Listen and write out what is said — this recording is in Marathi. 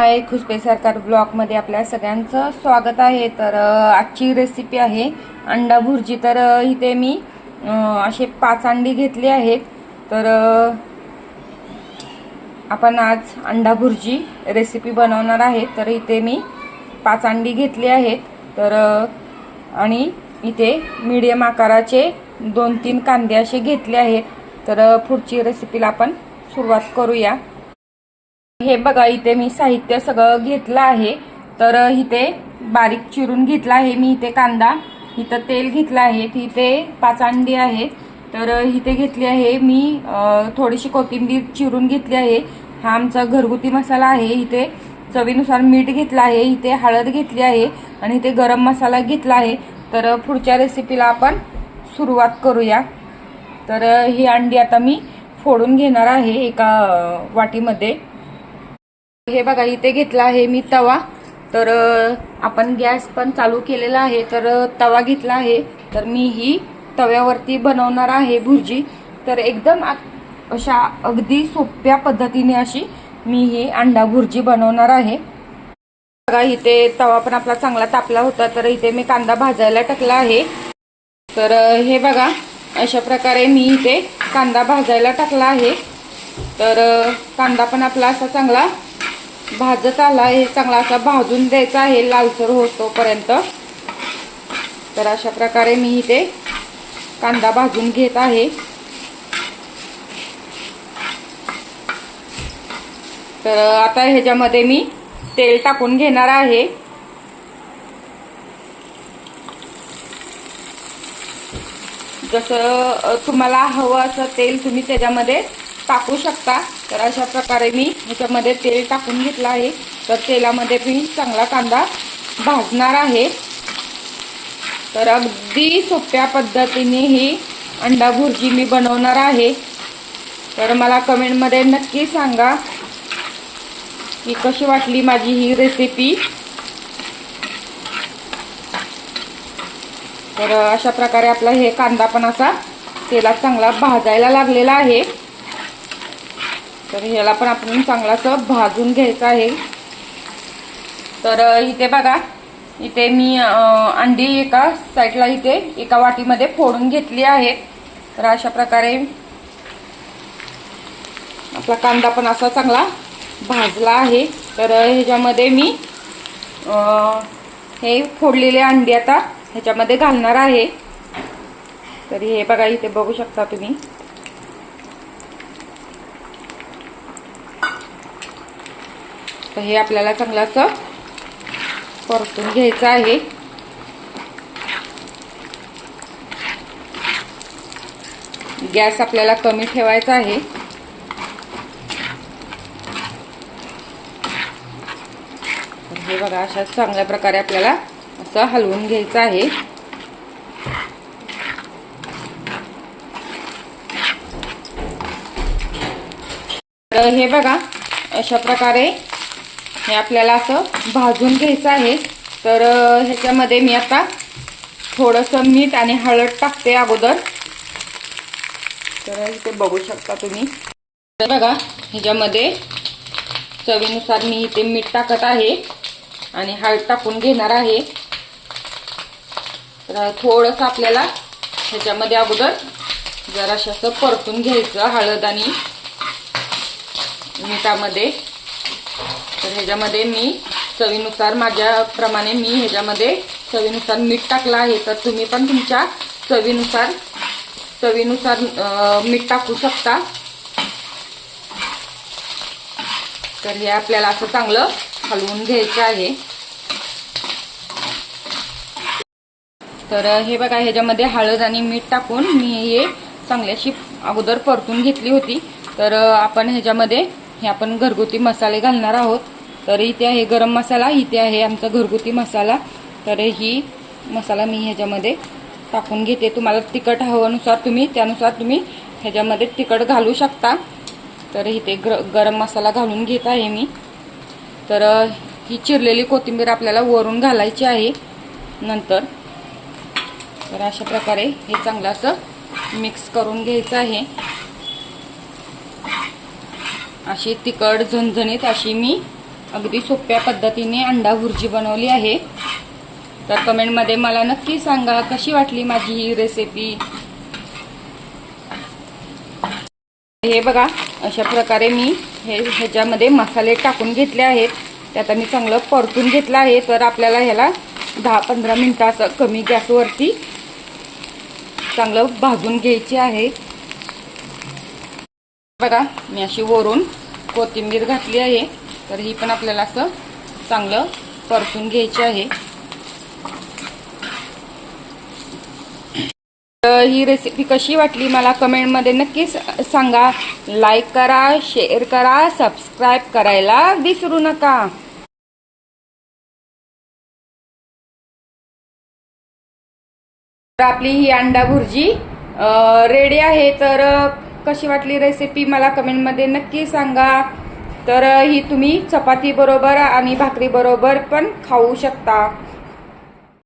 हाय खुशपे सरकार ब्लॉगमध्ये आपल्या सगळ्यांचं स्वागत आहे. तर आजची रेसिपी आहे अंडा भुर्जी. तर इथे मी असे पाच अंडी घेतली आहेत. तर आपण आज अंडा भुर्जी रेसिपी बनवणार आहे. तर इथे मी पाच अंडी घेतली आहेत. तर आणि इथे मीडियम आकाराचे दोन तीन कांदे असे घेतले आहेत. तर पुढची रेसिपीला आपण सुरुवात करूया. हे बघा इथे मी साहित्य सगळं घेतलं आहे. तर इथे बारीक चिरून घेतला आहे मी इथे कांदा. इथं तेल घेतलं आहे. इथे पाच अंडी आहेत. तर इथे घेतली आहे मी थोडीशी कोथिंबीर चिरून घेतली आहे. हा आमचा घरगुती मसाला आहे. इथे चवीनुसार मीठ घेतलं आहे. इथे हळद घेतली आहे आणि इथे गरम मसाला घेतला आहे. तर पुढच्या रेसिपीला आपण सुरुवात करूया. तर ही अंडी आता मी फोडून घेणार आहे एका वाटीमध्ये. हे बघा इथे घेतला आहे मी तवा. तर आपण गॅस पण चालू केलेला आहे. तर तवा घेतला आहे. तर मी ही तव्यावरती बनवणार आहे भुर्जी. तर एकदम अशा अगदी सोप्या पद्धतीने अशी मी ही अंडा भुर्जी बनवणार आहे. बघा इथे तवा पण आपला चांगला तापला होता. तर इथे मी कांदा भाजायला टाकला आहे. तर हे बघा अशा प्रकारे मी इथे कांदा भाजायला टाकला आहे. तर कांदा पण आपला असा चांगला भाजत आला हे चांगला असा भाजून द्यायचा आहे लालसर होतोपर्यंत तर अशा प्रकारे मी इथे कांदा भाजून घेत आहे. तर आता ह्याच्यामध्ये मी तेल टाकून घेणार आहे. जसं तुम्हाला हवं असं तेल तुम्ही त्याच्यामध्ये टाकू शकता. तर अशा प्रकारे मी ह्याच्यामध्ये तेल टाकून घेतलं आहे. तर तेलामध्ये मी चांगला कांदा भाजणार आहे. तर अगदी सोप्या पद्धतीने ही अंडा भुर्जी मी बनवणार आहे. तर मला कमेंटमध्ये नक्की सांगा की कशी वाटली माझी ही रेसिपी तर अशा प्रकारे आपला हे कांदा पण असा तेलात चांगला भाजायला लागलेला आहे. तर ह्याला पण आपण चांगलाच भाजून घ्यायचं आहे. तर इथे बघा इथे मी अंडी एका साईडला इथे एका वाटीमध्ये फोडून घेतली आहे. तर अशा प्रकारे आपला कांदा पण असा चांगला भाजला आहे. तर ह्याच्यामध्ये मी हे फोडलेले अंडी आता ह्याच्यामध्ये घालणार आहे. तर हे बघा इथे बघू शकता तुम्ही. तर हे आपल्याला चांगलं असं परतून घ्यायचं आहे. गॅस आपल्याला कमी ठेवायचा आहे. हे बघा अशा चांगल्या प्रकारे आपल्याला असं हलवून घ्यायचं आहे. तर हे बघा अशा प्रकारे हे आपल्याला असं भाजून घ्यायचं आहे. तर ह्याच्यामध्ये मी आता थोडंसं मीठ आणि हळद टाकते अगोदर. तर इथे बघू शकता तुम्ही. तर बघा ह्याच्यामध्ये चवीनुसार मी इथे मीठ टाकत आहे आणि हळद टाकून घेणार आहे. तर थोडंसं आपल्याला ह्याच्यामध्ये अगोदर जराशं असं परतून घ्यायचं हळद आणि मिठामध्ये. तर ह्याच्यामध्ये मी चवीनुसार माझ्याप्रमाणे मी ह्याच्यामध्ये चवीनुसार मीठ टाकलं आहे. तर तुम्ही पण तुमच्या चवीनुसार चवीनुसार मीठ टाकू शकता. तर हे आपल्याला असं चांगलं हलवून घ्यायचं आहे. तर हे बघा ह्याच्यामध्ये हळद आणि मीठ टाकून मी हे चांगल्याशी अगोदर परतून घेतली होती. तर आपण ह्याच्यामध्ये हे आपण घरगुती मसाले घालणार आहोत. तर इथे आहे गरम मसाला इथे आहे आमचा घरगुती मसाला. तर ही मसाला मी ह्याच्यामध्ये टाकून घेते. तुम्हाला तिखट हवानुसार तुम्ही त्यानुसार तुम्ही ह्याच्यामध्ये तिखट घालू शकता. तर इथे ग्र गरम मसाला घालून घेत आहे मी. तर ही चिरलेली कोथिंबीर आपल्याला वरून घालायची आहे नंतर. तर अशा प्रकारे हे चांगलं असं मिक्स करून घ्यायचं आहे. अशी तिखट झणझणीत अशी मी अगदी सोप्या पद्धतीने अंडा भुर्जी बनवली आहे. तर कमेंटमध्ये मला नक्की सांगा कशी वाटली माझी ही रेसिपी हे बघा अशा प्रकारे मी हे ह्याच्यामध्ये मसाले टाकून घेतले आहेत. ते आता मी चांगलं परतून घेतलं आहे. तर आपल्याला ह्याला दहा पंधरा मिनटाचं कमी गॅसवरती चांगलं भाजून घ्यायचे आहे. बघा मी अशी वरून कोथिंबीर घातली आहे. तर ही पण आपल्याला असं चांगलं परतून घ्यायची आहे. तर ही रेसिपी कशी वाटली मला कमेंटमध्ये नक्कीच सांगा. लाईक करा शेअर करा सबस्क्राईब करायला विसरू नका. तर आपली ही अंडा भुर्जी रेडी आहे. तर कशी वाटली रेसिपी मला कमेंटमध्ये नक्की सांगा. तर ही तुम्ही चपाती बरोबर आणि भाकरी बरोबर पण खाऊ शकता.